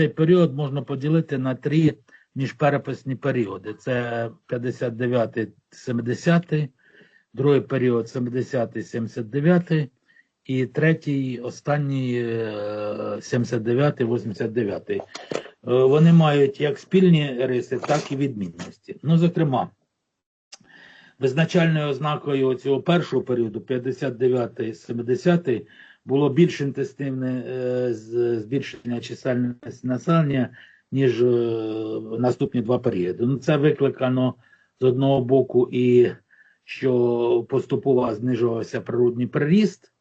цей період можна поділити на три міжпереписні періоди. Це 59-70, другий період 70-79 і третій, останній е, 79-89. Е, Вони мають як спільні риси, так і відмінності. Ну, зокрема, визначальною ознакою цього першого періоду, 59-70, було більш інтенсивне е, збільшення чисельності населення, ніж е, наступні два періоди. Ну, це викликано з одного боку і що поступово знижувався природний приріст,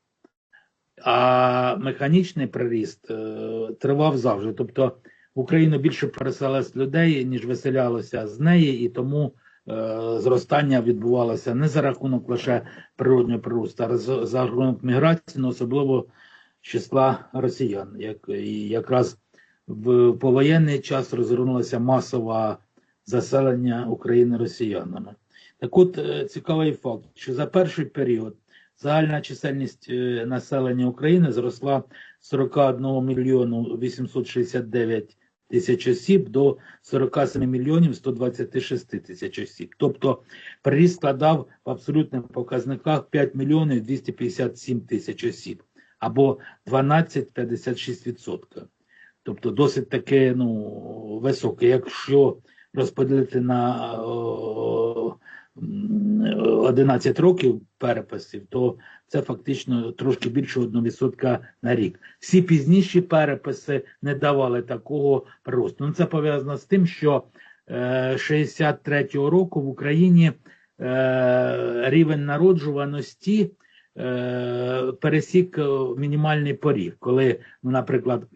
а механічний приріст е, тривав завжди. Тобто в Україну більше переселилось людей, ніж виселялося з неї, і тому зростання відбувалося не за рахунок лише природнього приросту, а за, за рахунок міграції, ну, особливо числа росіян. Як, і якраз в повоєнний час розгорнулося масове заселення України росіянами. Так от е, цікавий факт, що за перший період загальна чисельність е, населення України зросла з 41 мільйону 869 тисяч осіб до 47 мільйонів 126 тисяч осіб. Тобто приріст складав в абсолютних показниках 5 мільйонів 257 тисяч осіб або 12,56%. Тобто досить таке ну, високе. Якщо розподілити на о, 11 років переписів, то це фактично трошки більше 1% на рік. Всі пізніші переписи не давали такого приросту. Ну, це пов'язано з тим, що е, 63-го року в Україні е, рівень народжуваності е, пересік е, мінімальний поріг, коли, ну, наприклад,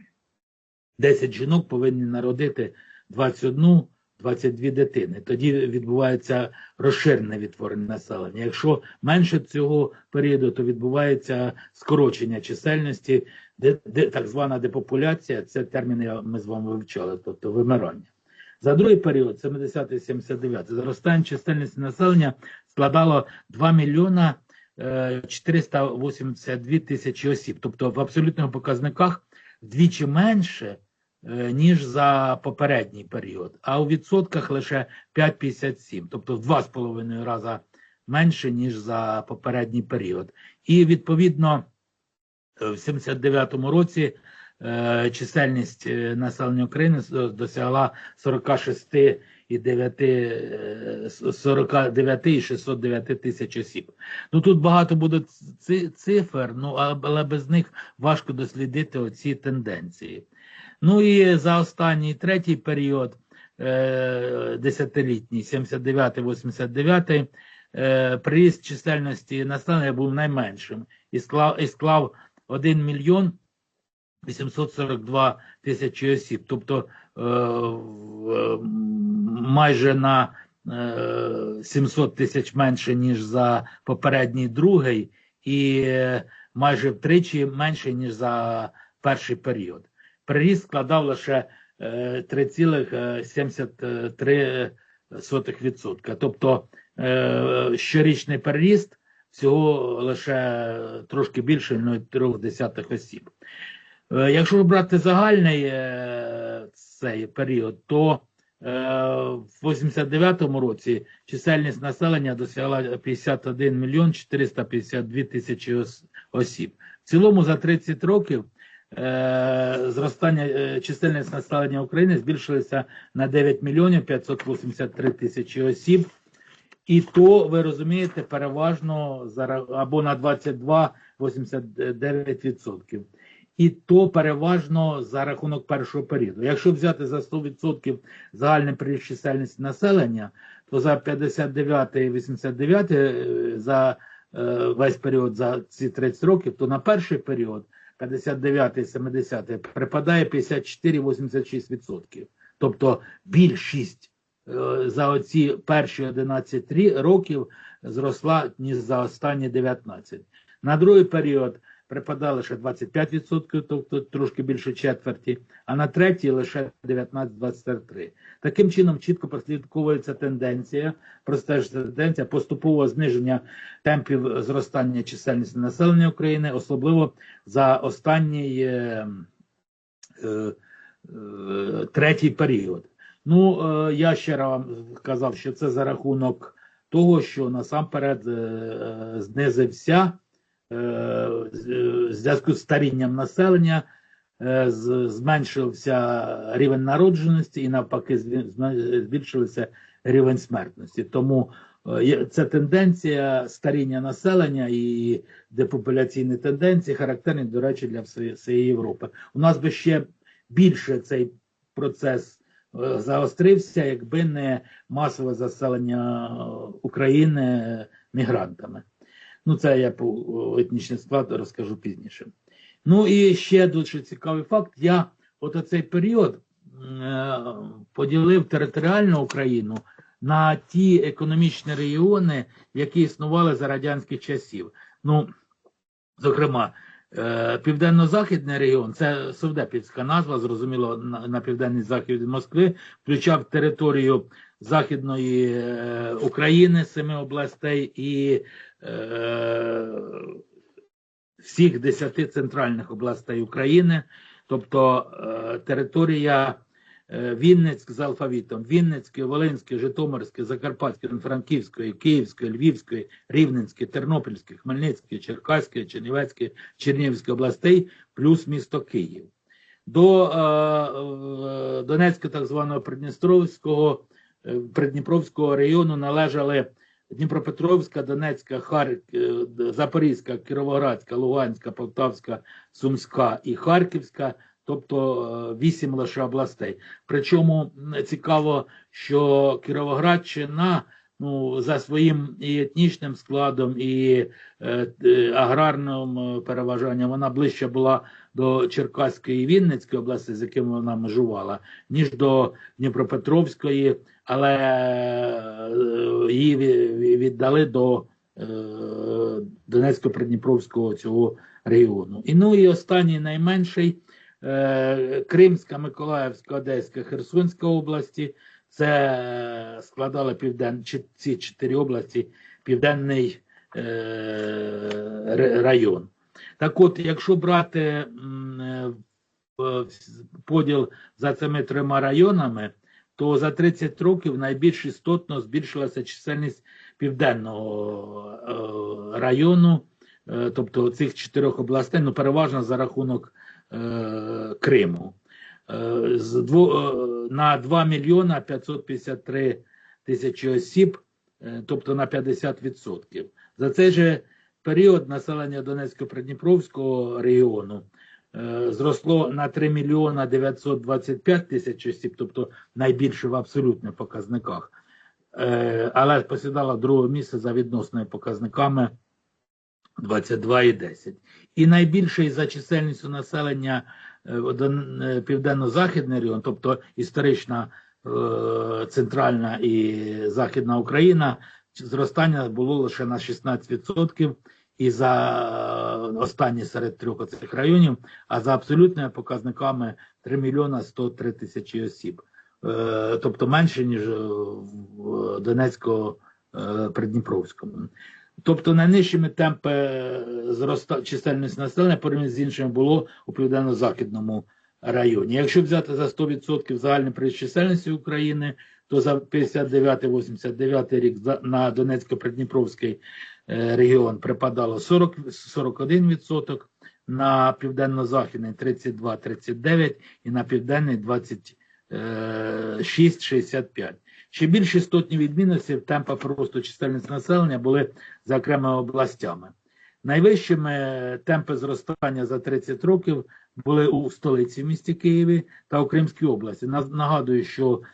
10 жінок повинні народити 21 22 дитини. Тоді відбувається розширене відтворення населення. Якщо менше цього періоду, то відбувається скорочення чисельності, де, де так звана депопуляція, це терміни ми з вами вивчали, тобто вимирання. За другий період, 70-79, зростання чисельності населення складало 2 мільйона е, 482 тисячі осіб. Тобто в абсолютних показниках вдвічі менше, е, ніж за попередній період, а у відсотках лише 5,57, тобто в 2,5 рази менше, ніж за попередній період. І відповідно е, в 79-му році е, чисельність е, населення України досягла 46,9 е, 49 і 609 тисяч осіб. Ну тут багато буде ци- цифр, ну але без них важко дослідити оці тенденції. Ну і за останній третій період, е, десятилітній, 79-89, е, приріст чисельності населення був найменшим і склав, і склав 1 мільйон 842 тисячі осіб, тобто е, майже на е, 700 тисяч менше, ніж за попередній другий, і майже втричі менше, ніж за перший період. Приріст складав лише е, 3,73%. Тобто е, щорічний переріст всього лише трошки більше 0,3 осіб. Е, Якщо брати загальний е, цей період, то е, в 89-му році чисельність населення досягла 51 мільйон 452 тисячі осіб. В цілому за 30 років е, зростання е, чисельність населення України збільшилося на 9 мільйонів 583 тисячі осіб. І то, ви розумієте, переважно або на 22,89%. І то переважно за рахунок першого періоду. Якщо взяти за 100% загальний приріст чисельності населення, то за 59 і 89 е, за е, весь період за ці 30 років, то на перший період 59 і 70 припадає 54,86%. Тобто більшість е, за оці перші 11 рі- років зросла ніж за останні 19. На другий період припадає лише 25%, тобто трошки більше четверті, а на третій лише 19-23. Таким чином чітко прослідковується тенденція, простежиться тенденція поступового зниження темпів зростання чисельності населення України, особливо за останній е, е, е, третій період. Ну, е, я ще раз вам сказав, що це за рахунок того, що насамперед е, знизився е, з- е, в зв'язку з старінням населення, е, зменшився рівень народженості і навпаки збільшився рівень смертності. Тому е, це тенденція старіння населення і депопуляційні тенденції характерні, до речі, для всієї Європи. У нас би ще більше цей процес е, загострився, якби не масове заселення е, України мігрантами. Ну, це я по етнічний склад розкажу пізніше. Ну і ще дуже цікавий факт. Я от оцей період е, поділив територіальну Україну на ті економічні регіони, які існували за радянських часів. Ну, зокрема, е, південно-західний регіон, це совдепівська назва, зрозуміло, на, південний захід Москви, включав територію Західної е, України, семи областей і всіх десяти центральних областей України, тобто е, територія е, Вінницьк з алфавітом, Вінницької, Волинської, Житомирської, Закарпатської, Франківської, Київської, Львівської, Рівненської, Тернопільської, Хмельницької, Черкаської, Чернівецької, Чернігівської областей, плюс місто Київ. До е, е, Донецького так званого Придністровського, е, Придніпровського району належали Дніпропетровська, Донецька, Хар... е, Запорізька, Кіровоградська, Луганська, Полтавська, Сумська і Харківська, тобто е, вісім лише областей. Причому цікаво, що Кіровоградщина ну, за своїм і етнічним складом, і е, аграрним переважанням, вона ближче була до Черкаської і Вінницької області, з якими вона межувала, ніж до Дніпропетровської, але е, її віддали до е, Донецько-Придніпровського цього регіону. І ну і останній найменший е, Кримська, Миколаївська, Одеська, Херсонська області. Це складали півден... ці чотири області південний е, район. Так от, якщо брати е, в- поділ за цими трьома районами, то за 30 років найбільш істотно збільшилася чисельність південного е, району, е, тобто цих чотирьох областей, ну переважно за рахунок е, Криму. Е, з дво, е, на 2 мільйона 553 тисячі осіб, е, тобто на 50%. За цей же період населення Донецько-Придніпровського регіону е, зросло на 3 мільйона 925 тисяч осіб, тобто найбільше в абсолютних показниках, Е, але посідала друге місце за відносними показниками 22,10. І найбільший за чисельністю населення е, південно-західний регіон, тобто історична центральна і західна Україна, зростання було лише на 16%. І за е, останні серед трьох оцих районів, а за абсолютними показниками 3 мільйона 103 тисячі осіб. Е, тобто менше, ніж е, в Донецько-Придніпровському. Тобто найнижчими темпи зроста чисельності населення порівняно з іншими було у південно-західному районі. Якщо взяти за 100% загальний приїзд чисельності України, то за 59-89 рік на Донецько-Придніпровський е, регіон припадало 40, 41%, на південно-західний 32-39 і на південний 26-65. Ще більш істотні відмінності в темпах росту чисельності населення були за окремими областями. Найвищими темпи зростання за 30 років були у столиці в місті Києві та у Кримській області. Нагадую, що е,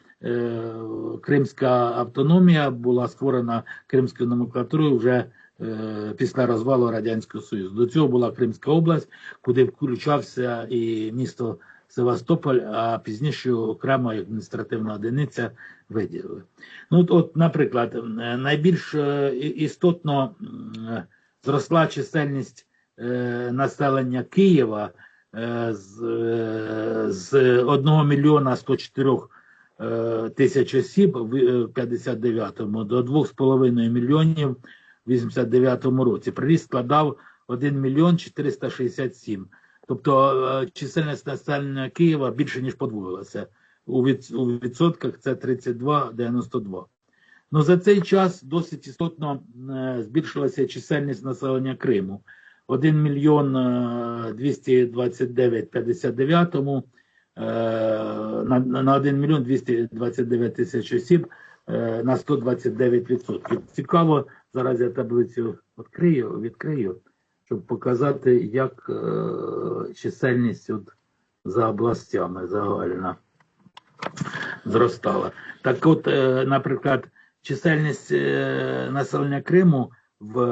Кримська автономія була створена кримською номенклатурою вже е, після розвалу Радянського Союзу. До цього була Кримська область, куди включався і місто Севастополь, а пізніше окремо адміністративна одиниця виділили. Ну, от, наприклад, е, найбільш е, істотно е, зросла чисельність е, населення Києва е, з, е, з 1 мільйона 104 е, тисяч осіб в е, 59-му до 2,5 мільйонів в 89-му році. Приріст складав 1 мільйон 467 Тобто е, чисельність населення Києва більше ніж подвоїлася. У, відсотках це 32,92. Ну за цей час досить істотно е, збільшилася чисельність населення Криму. 1 мільйон е, 229 59-му, е, на, на 1 мільйон 229 тисяч осіб е, на 129%. Цікаво, зараз я таблицю відкрию, відкрию, щоб показати, як е, чисельність от за областями загальна зростала. Так от, е, наприклад, чисельність е, населення Криму в е,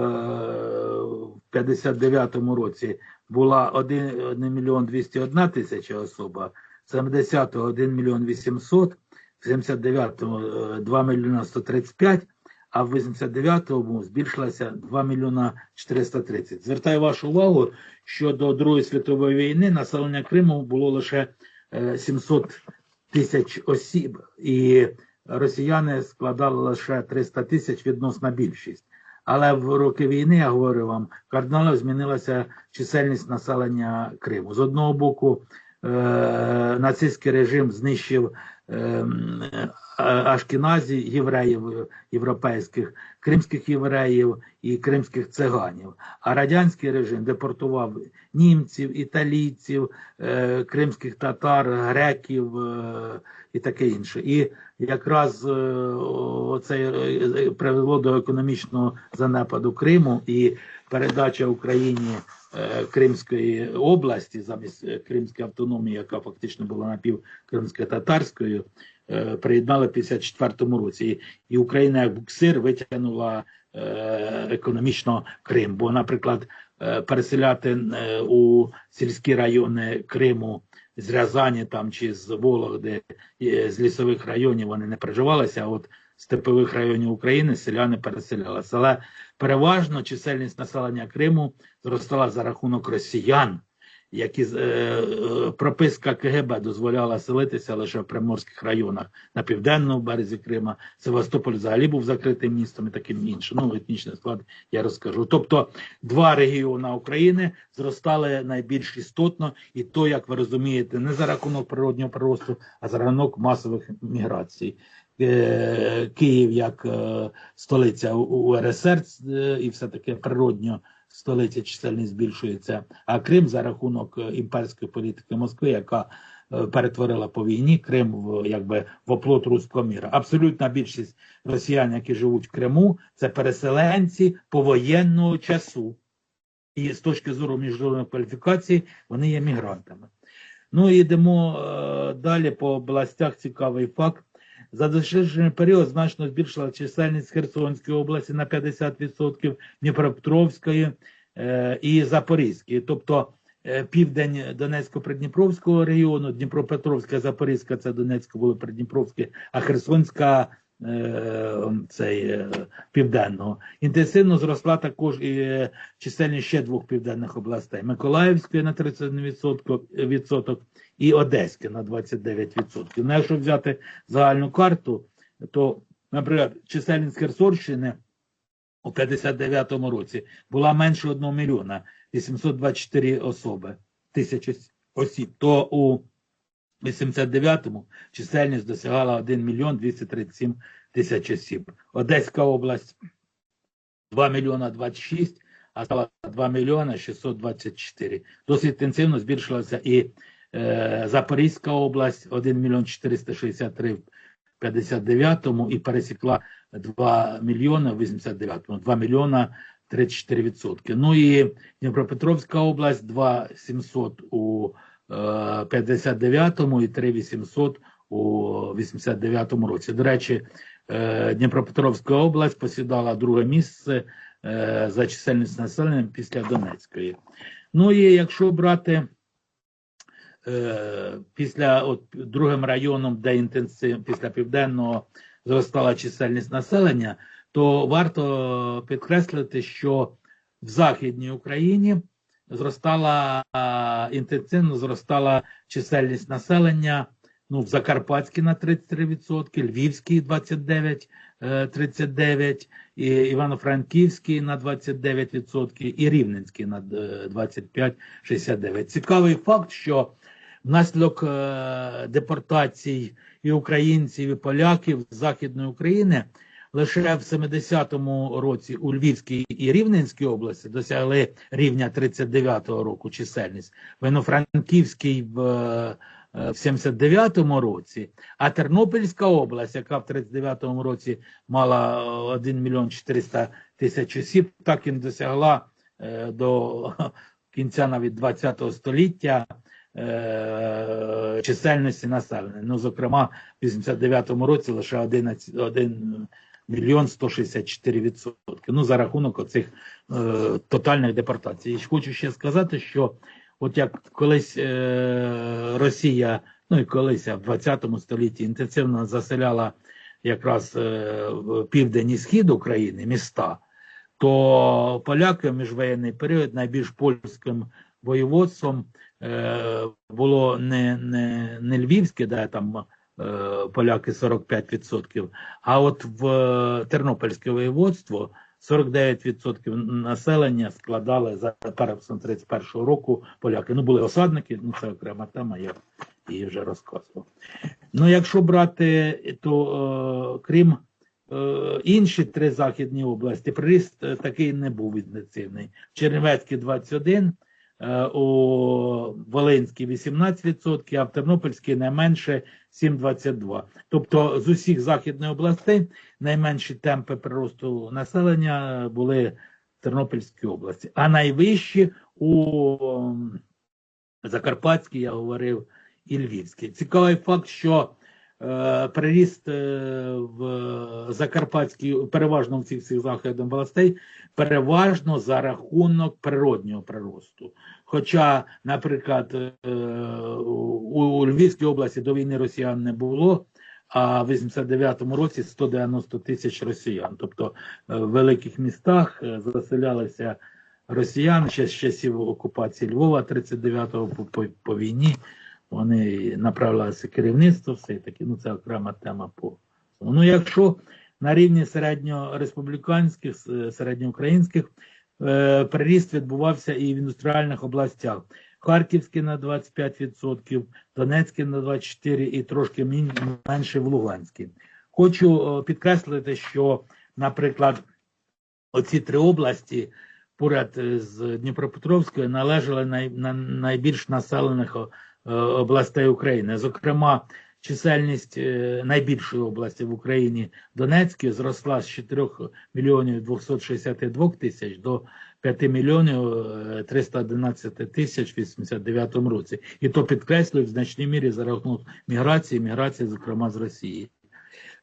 в 59-му році була 1, 1 мільйон 201 тисяча особа, 70-го 1 мільйон 800, в 79-му е, 2 мільйона 135, а в 89-му збільшилася 2 мільйона 430. Звертаю вашу увагу, що до Другої світової війни населення Криму було лише е, 700 тисяч осіб, і росіяни складали лише 300 тисяч відносна більшість. Але в роки війни, я говорю вам, кардинально змінилася чисельність населення Криму. З одного боку, е, нацистський режим знищив е, ашкіназі євреїв європейських, кримських євреїв і кримських циганів. А радянський режим депортував німців, італійців, е, кримських татар, греків е, і таке інше. І якраз е, це привело до економічного занепаду Криму і передача Україні е, Кримської області замість е, Кримської автономії, яка фактично була напівкримсько-татарською, е, приєднали в 54-му році. І, Україна як буксир витягнула е, економічно Крим. Бо, наприклад, е, переселяти е, у сільські райони Криму з Рязані там чи з Вологди, з лісових районів вони не приживалися. А от степових районів України селяни переселялися. Але переважно чисельність населення Криму зростала за рахунок росіян, які е, е, прописка КГБ дозволяла селитися лише в приморських районах на південному березі Крима. Севастополь взагалі був закритим містом і таким іншим. Ну, етнічний склад я розкажу. Тобто два регіони України зростали найбільш істотно, і то, як ви розумієте, не за рахунок природнього приросту, а за рахунок масових міграцій. Е, Київ як е, столиця УРСР і все таки природньо столиця чисельність збільшується. А Крим за рахунок імперської політики Москви, яка перетворила по війні Крим в якби в оплот руського міра. Абсолютна більшість росіян, які живуть в Криму, це переселенці повоєнного часу. І з точки зору міжнародної кваліфікації вони є мігрантами. Ну і йдемо е, далі по областях. Цікавий факт. За досліджений період значно збільшила чисельність Херсонської області на 50%, Дніпропетровської е, і Запорізької. Тобто е, південь Донецько-Придніпровського регіону, Дніпропетровська, Запорізька це Донецько було Придніпровське, а Херсонська е, цей е, південного. Інтенсивно зросла також і е, чисельність ще двох південних областей: Миколаївської на 31% відсоток і Одеське на 29%. Ну, якщо взяти загальну карту, то, наприклад, чисельність Херсонщини у 59-му році була менше 1 мільйона 824 особи, тисяч осіб, то у 89-му чисельність досягала 1 мільйон 237 тисяч осіб. Одеська область 2 мільйона 26, а стала 2 мільйона 624. Досить інтенсивно збільшилася і Запорізька область 1 мільйон 463 в 59-му і пересікла 2 мільйона в 89-му, 2 мільйона 34%. Ну і Дніпропетровська область 2 700 у 59-му і 3800 у 89-му році. До речі, е, Дніпропетровська область посідала друге місце е, за чисельність населення після Донецької. Ну і якщо брати е, після от другим районом, де інтенсив після південного зростала чисельність населення, то варто підкреслити, що в Західній Україні зростала інтенсивно зростала чисельність населення ну, в Закарпатській на 33%, Львівський 29, е, 39, і Івано-Франківський на 29% і Рівненський на е, 25-69. Цікавий факт, що внаслідок е, депортацій і українців, і поляків з Західної України. Лише в 70-му році у Львівській і Рівненській області досягли рівня 39-го року чисельність, в Івано-Франківській в, е, в 79-му році, а Тернопільська область, яка в 39-му році мала е, 1 мільйон 400 тисяч осіб, так і не досягла е, до кінця навіть 20-го століття е, чисельності населення. Ну, зокрема, в 89-му році лише 11, 1 мільйон 164 відсотки. Ну, за рахунок оцих е, тотальних депортацій. І хочу ще сказати, що от як колись е, Росія, ну і колись в 20 столітті інтенсивно заселяла якраз е, південь і схід України міста, то поляки в міжвоєнний період найбільш польським воєводством е, було не, не, не Львівське, де там е, поляки 45%, а от в е, Тернопільське воєводство 49% населення складали за переписом 31-го року поляки. Ну, були осадники, ну це окрема тема, я її вже розказував. Ну, якщо брати, то е, крім інші три західні області, приріст такий не був інтенсивний. В Чернівецькій 21, е, у Волинській 18%, а в Тернопільській найменше 7,22%. Тобто з усіх західних областей найменші темпи приросту населення були в Тернопільській області, а найвищі у Закарпатській, я говорив, і Львівській. Цікавий факт, що е, приріст е, в Закарпатській, переважно в цих всіх західних областей, переважно за рахунок природнього приросту. Хоча, наприклад, е, у, Львівській області до війни росіян не було, а в 89-му році 190 тисяч росіян. Тобто е, в великих містах е, заселялися росіяни ще з часів окупації Львова 39-го по, по, по війні. Вони направлялися керівництво, все таки, ну це окрема тема по ну, якщо на рівні середньореспубліканських, середньоукраїнських е, приріст відбувався і в індустріальних областях. Харківський на 25%, Донецький на 24% і трошки менше в Луганській. Хочу підкреслити, що, наприклад, оці три області поряд е, з Дніпропетровською належали най, на найбільш населених областей України. Зокрема, чисельність е, найбільшої області в Україні Донецької зросла з 4 мільйонів 262 тисяч до 5 мільйонів е, 311 тисяч в 89 році. І то підкреслюю в значній мірі за рахунок міграції, міграції, зокрема з Росії.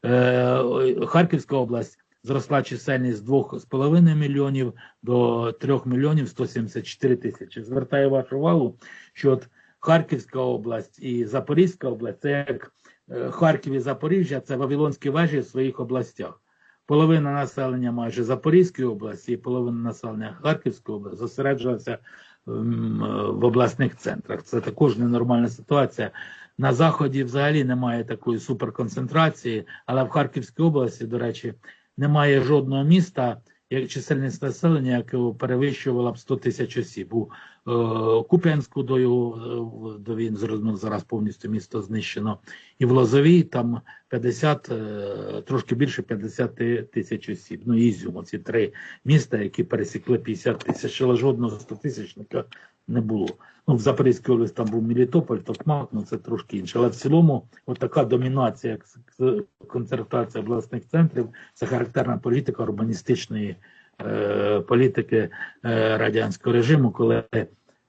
Е, Харківська область зросла чисельність з 2,5 мільйонів до 3 мільйонів 174 тисячі. Звертаю вашу увагу, що от Харківська область і Запорізька область це як е, Харків і Запоріжжя, це Вавилонські вежі в своїх областях. Половина населення майже Запорізької області і половина населення Харківської області зосереджувалася в обласних центрах. Це також ненормальна ситуація. На заході взагалі немає такої суперконцентрації, але в Харківській області, до речі, немає жодного міста, як чисельність населення, яке перевищувала б 100 тисяч осіб. У е, Куп'янську до е, він зрозуміло, зараз повністю місто знищено. І в Лозовій там 50, е, трошки більше 50 тисяч осіб. Ну, Ізюм, ці три міста, які пересікли 50 тисяч, але жодного 100 тисячника не було. Ну, в Запорізькій області там був Мелітополь, Токмак, ну це трошки інше. Але в цілому, от домінація, концентрація обласних центрів, це характерна політика урбаністичної е, політики е, радянського режиму, коли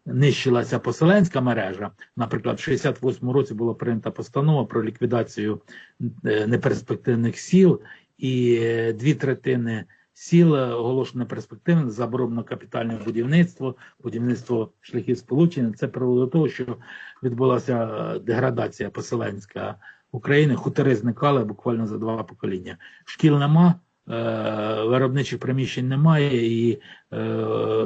нищилася поселенська мережа. Наприклад, в 68 році була прийнята постанова про ліквідацію е, неперспективних сіл, і дві третини сіл оголошено неперспективним, заборонено капітальне будівництво, будівництво шляхів сполучення. Це привело до того, що відбулася деградація поселенська України. Хутори зникали буквально за два покоління. Шкіл нема. Е, Виробничих приміщень немає, і е,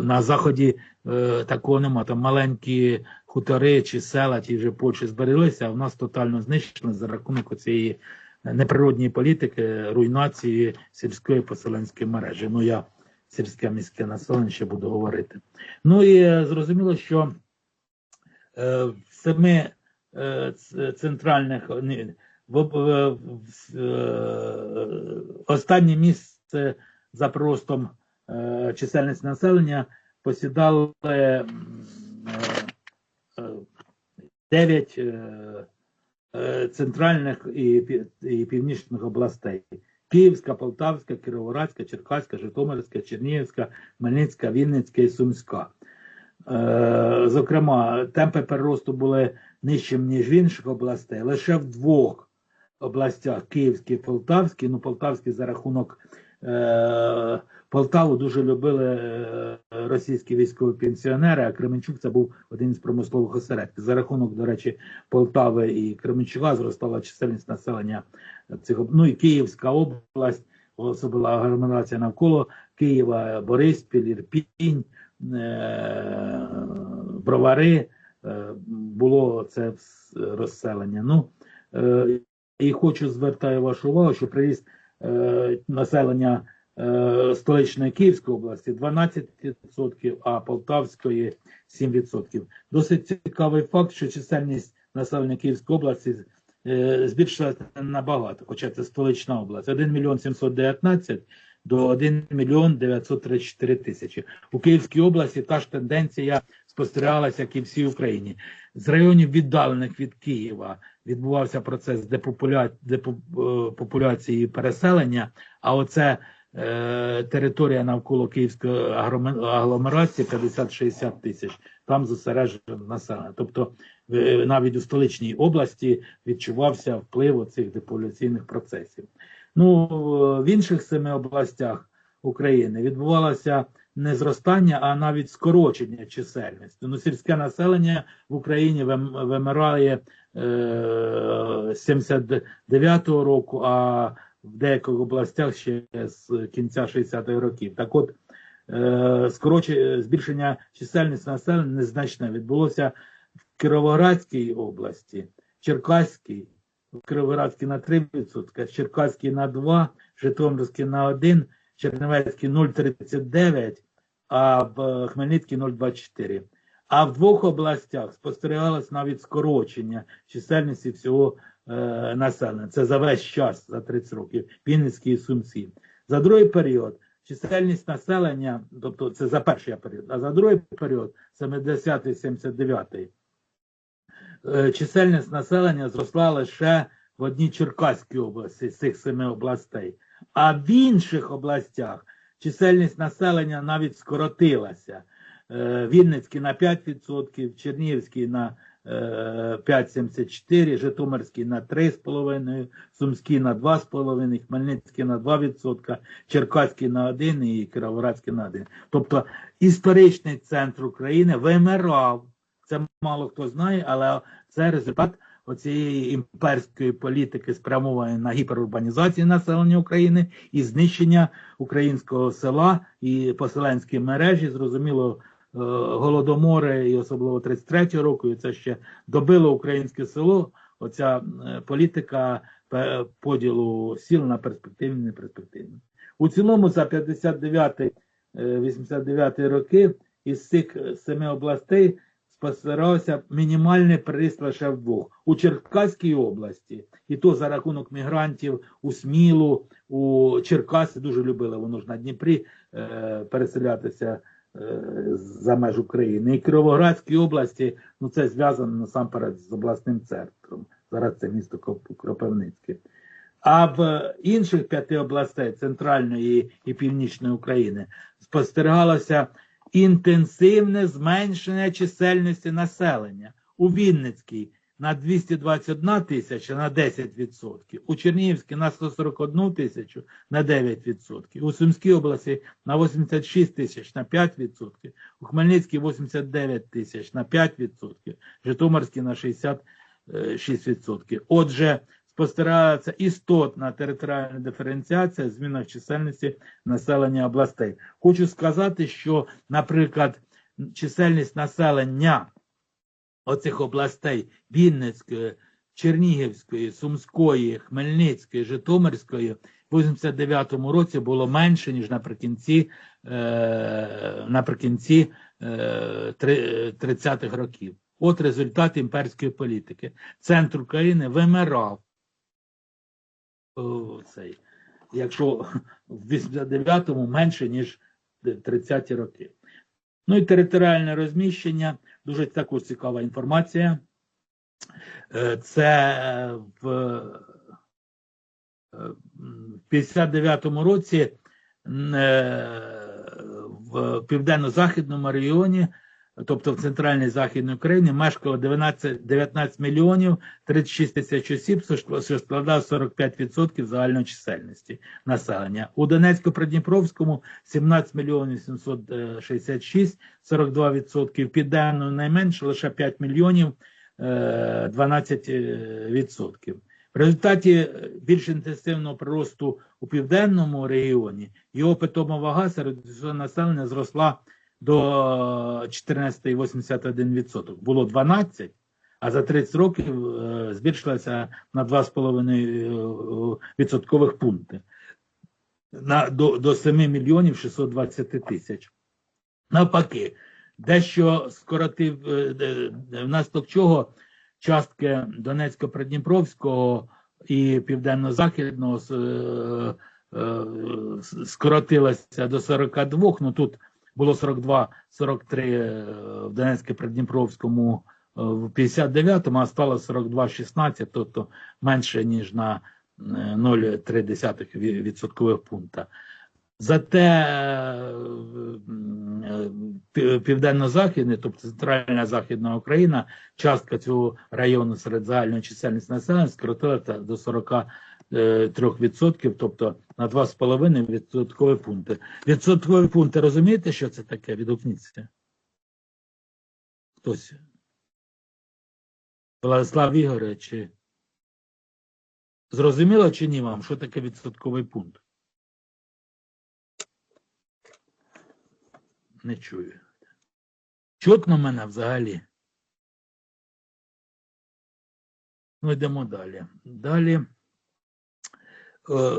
на заході е, такого нема. Там маленькі хутори чи села ті вже Польщі збереглися, а в нас тотально знищено за рахунок цієї неприродньої політики, руйнації сільської поселенської мережі. Ну я сільське міське населення ще буду говорити. Ну і зрозуміло, що в семи центральних в, е, останнє місце за приростом е, чисельності населення посідали м, е, дев'ять центральних і, північних областей. Київська, Полтавська, Кіровоградська, Черкаська, Житомирська, Чернігівська, Хмельницька, Вінницька і Сумська. Зокрема, темпи переросту були нижчим, ніж в інших областей. Лише в двох областях Київській Полтавській. Ну, Полтавський за рахунок е, Полтаву дуже любили е, російські військові пенсіонери, а Кременчук це був один з промислових осередків. За рахунок, до речі, Полтави і Кременчука зростала чисельність населення цих ну і Київська область, особлива агломерація навколо Києва, Бориспіль, Ірпінь, е, Бровари. е, Було це розселення. Ну е, і хочу звертаю вашу увагу, що приріст е, населення е, столичної Київської області 12%, а Полтавської 7%. Досить цікавий факт, що чисельність населення Київської області е, збільшилася набагато, хоча це столична область. 1 мільйон 719 до 1 мільйон 934 тисячі. У Київській області та ж тенденція спостерігалася, як і всій Україні. З районів віддалених від Києва відбувався процес депопуля... депопуляції і переселення, а оце е, територія навколо Київської агломерації 50-60 тисяч. Там зосереджено населення. Тобто е, навіть у столичній області відчувався вплив цих депопуляційних процесів. Ну, в інших семи областях України відбувалося не зростання, а навіть скорочення чисельності. Ну, сільське населення в Україні вимирає е, з 79-го року, а в деяких областях ще з кінця 60-х років. Так от, е, скороче, збільшення чисельності населення незначне відбулося в Кіровоградській області, Черкаській, в Кіровоградській на 3%, Черкаській на 2%, Житомирській на 1%, Чернівецькій 0,39%, а в Хмельницькій 0,24%. А в двох областях спостерігалось навіть скорочення чисельності всього е, населення. Це за весь час, за 30 років, Вінницький і Сумці. За другий період чисельність населення, тобто це за перший період, а за другий період, 70-79, е, чисельність населення зросла лише в одній Черкаській області з цих семи областей. А в інших областях чисельність населення навіть скоротилася. Е, Вінницький на 5%, Чернігівський на е, 5,74%, Житомирський на 3,5%, Сумський на 2,5%, Хмельницький на 2%, Черкаський на 1% і Кіровоградський на 1%. Тобто історичний центр України вимирав. Це мало хто знає, але це результат оцієї імперської політики, спрямованої на гіперурбанізацію населення України і знищення українського села і поселенської мережі. Зрозуміло, е, голодомори і особливо 33-го року, і це ще добило українське село. Оця е, політика поділу сіл на перспективні і неперспективні. У цілому за 59 89 роки із цих е, семи областей спостерігався мінімальний приріст лише в двох. У Черкаській області, і то за рахунок мігрантів у Смілу, у Черкаси дуже любили, воно ж на Дніпрі е, переселятися е, за меж України. І Кіровоградській області, ну це зв'язано насамперед з обласним центром. Зараз це місто Кроп- Кропивницьке. А в інших п'яти областей центральної і північної України спостерігалося інтенсивне зменшення чисельності населення у Вінницькій на 221 тисяча на 10%, у Чернігівській на 141 тисячу на 9%, у Сумській області на 86 тисяч на 5%, у Хмельницькій 89 тисяч на 5%, Житомирській на 66%. Отже, спостерігається істотна територіальна диференціація, зміна в чисельності населення областей. Хочу сказати, що, наприклад, чисельність населення оцих областей Вінницької, Чернігівської, Сумської, Хмельницької, Житомирської в 89-му році було менше, ніж наприкінці, е, наприкінці е, 30-х років. От результат імперської політики. Центр України вимирав. Цей. Якщо в 89-му менше, ніж 30-ті роки. Ну і територіальне розміщення, дуже також цікава інформація. Е, Це е, в е, 59-му році е, в південно-західному регіоні, тобто в центральній західній Україні, мешкало 19, 19 мільйонів 36 тисяч осіб, що складає 45% загальної чисельності населення. У Донецько-Придніпровському 17 мільйонів 766, 42%. В Південному найменше лише 5 мільйонів е, 12%. В результаті більш інтенсивного приросту у південному регіоні його питома вага серед населення зросла до 14,81%. Було 12, а за 30 років е, збільшилася на 2,5 відсоткових пункти на, до, до 7 мільйонів 620 тисяч. Навпаки, дещо скоротив, е, е, внаслідок чого частки Донецько-Придніпровського і Південно-Західного е, е, скоротилася до 42, ну тут було 42-43 в Донецько-Придніпровському е, в 59-му, а стало 42-16, тобто менше, ніж на е, 0,3 ві- відсоткових пункта. Зате е, е, пі- південно-західний, тобто центральна західна Україна, частка цього району серед загальної чисельності населення скоротилася до 43%, тобто на 2,5 відсоткові пункти. Відсоткові пункти, розумієте, що це таке? Відгукніться. Хтось. Владислав Ігорович, чи зрозуміло чи ні вам, що таке відсотковий пункт? Не чую. Чутно мене взагалі. Ну, йдемо далі. Далі. Е,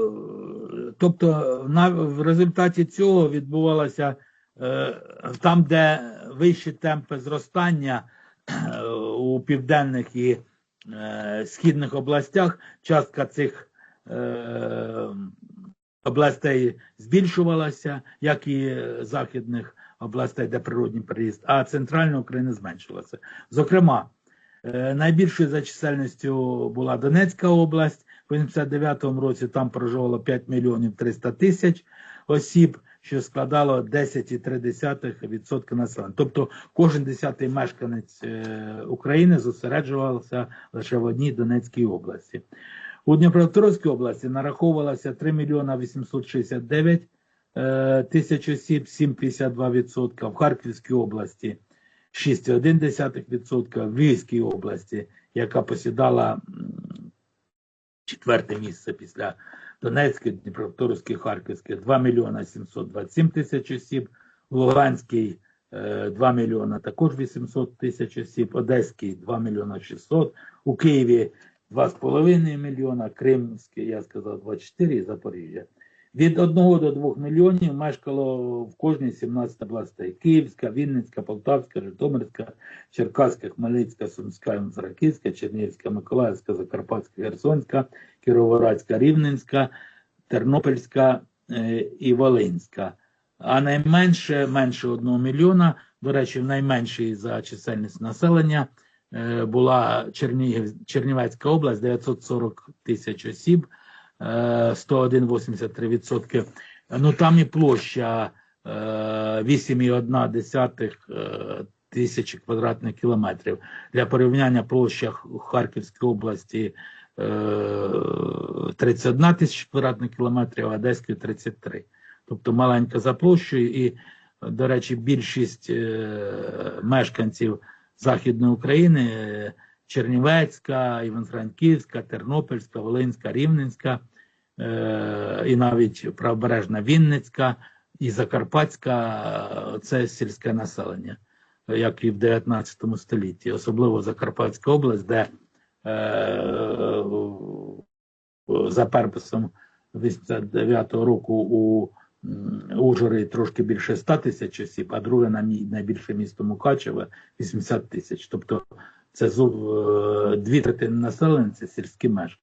Тобто, в результаті цього відбувалося е, там, де вищі темпи зростання е, у південних і східних областях, частка цих областей збільшувалася, як і західних областей, де природній приїзд, а центральна Україна зменшилася. Зокрема, найбільшою за чисельністю була Донецька область. В 89-му році там проживало 5 мільйонів 300 тисяч осіб, що складало 10,3% населення. Тобто кожен десятий мешканець е, України зосереджувався лише в одній Донецькій області. У Дніпропетровській області нараховувалося 3 мільйона 869 е, тисяч осіб, 7,52%. В Харківській області 6,1%. В Львівській області, яка посідала четверте місце після Донецької, Дніпропетровської, Харківської, 2 мільйона 727 тисяч осіб. Луганський Луганській е, 2 мільйона також 800 тисяч осіб. Одеський 2 мільйона 600. У Києві 2,5 мільйона, Кримський, я сказав, 24 і Запоріжжя. Від 1 до 2 мільйонів мешкало в кожній 17 областей. Київська, Вінницька, Полтавська, Житомирська, Черкаська, Хмельницька, Сумська, Франківська, Чернігівська, Миколаївська, Закарпатська, Херсонська, Кіровоградська, Рівненська, Тернопільська е, і Волинська. А найменше менше 1 мільйона, до речі, найменший за чисельність населення е, була Чернігів, Чернівецька область, 940 тисяч осіб, 101,83%. Ну там і площа е, 8,1 е, тисячі квадратних кілометрів. Для порівняння площа в Харківській області е, 31 тисяча квадратних кілометрів, а Одеської 33. Тобто маленька за площею і, до речі, більшість е, мешканців Західної України е, Чернівецька, Івано-Франківська, Тернопільська, Волинська, Рівненська, е, і навіть правобережна Вінницька і Закарпатська е, це сільське населення. як і в 19 столітті, особливо Закарпатська область, де е, за переписом 89-го року у м, трошки більше 100 тисяч осіб, а друге найбільше місто Мукачеве 80 тисяч. Тобто це е, дві третини населення це сільські мешканці.